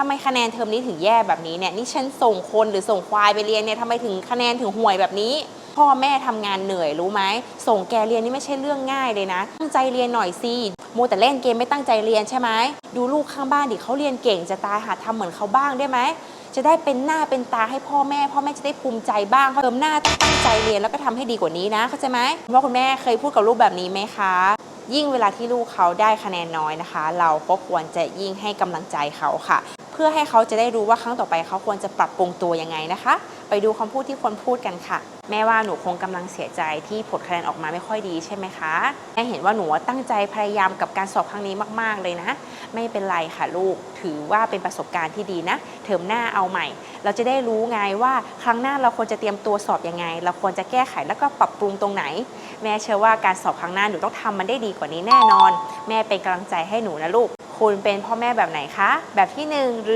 ทำไมคะแนนเทอมนี้ถึงแย่แบบนี้เนี่ยนี่ฉันส่งคนหรือส่งควายไปเรียนเนี่ยทำไมถึงคะแนนถึงห่วยแบบนี้ พ่อแม่ทำงานเหนื่อยรู้ไหมส่งแกเรียนนี่ไม่ใช่เรื่องง่ายเลยนะตั้งใจเรียนหน่อยสิโมแต่เล่นเกมไม่ตั้งใจเรียนใช่ไหมดูลูกข้างบ้านดิเขาเรียนเก่งจะตายหาทำเหมือนเขาบ้างได้ไหมจะได้เป็นหน้าเป็นตาให้พ่อแม่ พ่อแม่จะได้ภูมิใจบ้างเติมหน้าต้องตั้งใจเรียนแล้วก็ทำให้ดีกว่านี้นะเข้าใจไหมคุณพ่อคุณแม่เคยพูดกับลูกแบบนี้ไหมคะ ยิ่งเวลาที่ลูกเขาได้คะแนนน้อยนะคะ เราก็ควรจะยิ่งให้กำลังใจเขาค่ะ พื่อให้เขาจะได้รู้ว่าครั้งต่อไปเขาควรจะปรับปรุงตัวยังไงนะคะ ไปดูคำพูดที่คนพูดกันค่ะ แม่ว่าหนูคงกำลังเสียใจที่ผลคะแนนออกมาไม่ค่อยดีใช่ไหมคะแม่เห็นว่าหนูตั้งใจพยายามกับการสอบครั้งนี้มาก ๆ เลยนะ ไม่เป็นไรค่ะลูกถือว่าเป็นประสบการณ์ที่ดีนะ เทอมหน้าเอาใหม่ เราจะได้รู้ไงว่าครั้งหน้าเราควรจะเตรียมตัวสอบยังไง เราควรจะแก้ไขแล้วก็ปรับปรุงตรงไหน แม่เชื่อว่าการสอบครั้งหน้าหนูต้องทำมันได้ดีกว่านี้แน่นอน แม่เป็นกำลังใจให้หนูนะลูก คุณเป็นพ่อแม่แบบไหนคะ แบบที่หนึ่งหรือ